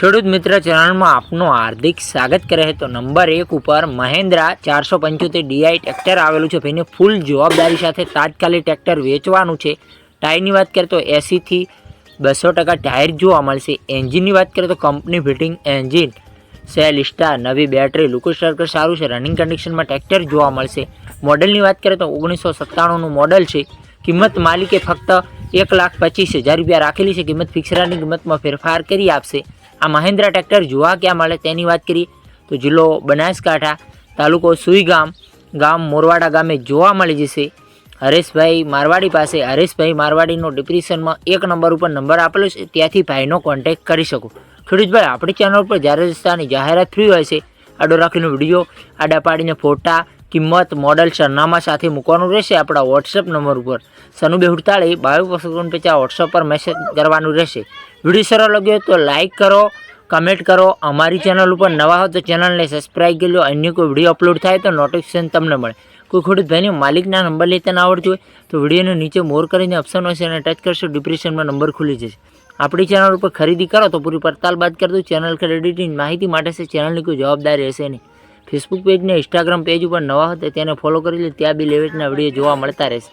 ખેડૂત મિત્ર ચેનલમાં આપનું હાર્દિક સ્વાગત કરે છે. તો નંબર એક ઉપર મહેન્દ્રા ચારસો પંચોતેર ડીઆઈ ટ્રેક્ટર આવેલું છે. ભાઈને ફૂલ જવાબદારી સાથે તાત્કાલિક ટ્રેક્ટર વેચવાનું છે. ટાયરની વાત કરીએ તો એંસીથી બસો ટકા ટાયર જોવા મળશે. એન્જિનની વાત કરીએ તો company fitting engine self start નવી બેટરી લુકો સ્ટ્રક્ચર સારું છે. રનિંગ કન્ડિશનમાં ટ્રેક્ટર જોવા મળશે. મોડલની વાત કરીએ તો ઓગણીસો સત્તાણુંનું મોડલ છે. કિંમત માલિકે ફક્ત એક લાખ પચીસ હજાર રૂપિયા રાખેલી છે. કિંમત ફિક્સરાની કિંમતમાં ફેરફાર કરી આપશે. આ મહેન્દ્રા ટ્રેક્ટર જોવા ક્યાં મળે તેની વાત કરીએ તો જિલ્લો બનાસકાંઠા તાલુકો સુઈગામ ગામ મોરવાડા ગામે જોવા મળી જશે. હરેશભાઈ મારવાડી પાસે, હરેશભાઈ મારવાડીનો ડિપ્રેશનમાં એક નંબર ઉપર નંબર આપેલો છે. ત્યાંથી ભાઈનો કોન્ટેક્ટ કરી શકો. ખેડૂતભાઈ, આપણી ચેનલ પર જ્યારે રસ્તાની જાહેરાત ફ્રી હોય છે, આડો રાખીને વીડિયો આડા પાડીને ફોટા કિંમત મોડલ સરનામા સાથે મૂકવાનું રહેશે આપણા વોટ્સએપ નંબર ઉપર. સનુ બેહુડતાળી બાવીસ પચાસ પેચા વોટ્સએપ પર મેસેજ કરવાનું રહેશે. વીડિયો સરળ લાગ્યો તો લાઇક કરો કમેન્ટ કરો. અમારી ચેનલ ઉપર નવા હો તો ચેનલને સબસ્ક્રાઈબ કરી લો. અન્ય કોઈ વીડિયો અપલોડ થાય તો નોટિફિકેશન તમને મળે. કોઈ ખેડૂત ભાઈને માલિકના નંબર લેતા ના આવડતું હોય તો વિડીયોને નીચે મોર કરીને ઓપ્શન હશે અને ટચ કરશો ડિપ્રેશનમાં નંબર ખુલી જશે. આપણી ચેનલ ઉપર ખરીદી કરો તો પૂરી પડતાલ બાદ કરી દો ચેનલ ક્રેડિટની માહિતી માટે છે ચેનલની કોઈ જવાબદારી રહેશે નહીં. ફેસબુક પેજ ને ઇન્સ્ટાગ્રામ પેજ ઉપર નવા હતા તેને ફોલો કરી લે, ત્યાં બી લેવેટના વીડિયો જોવા મળતા રહેશે.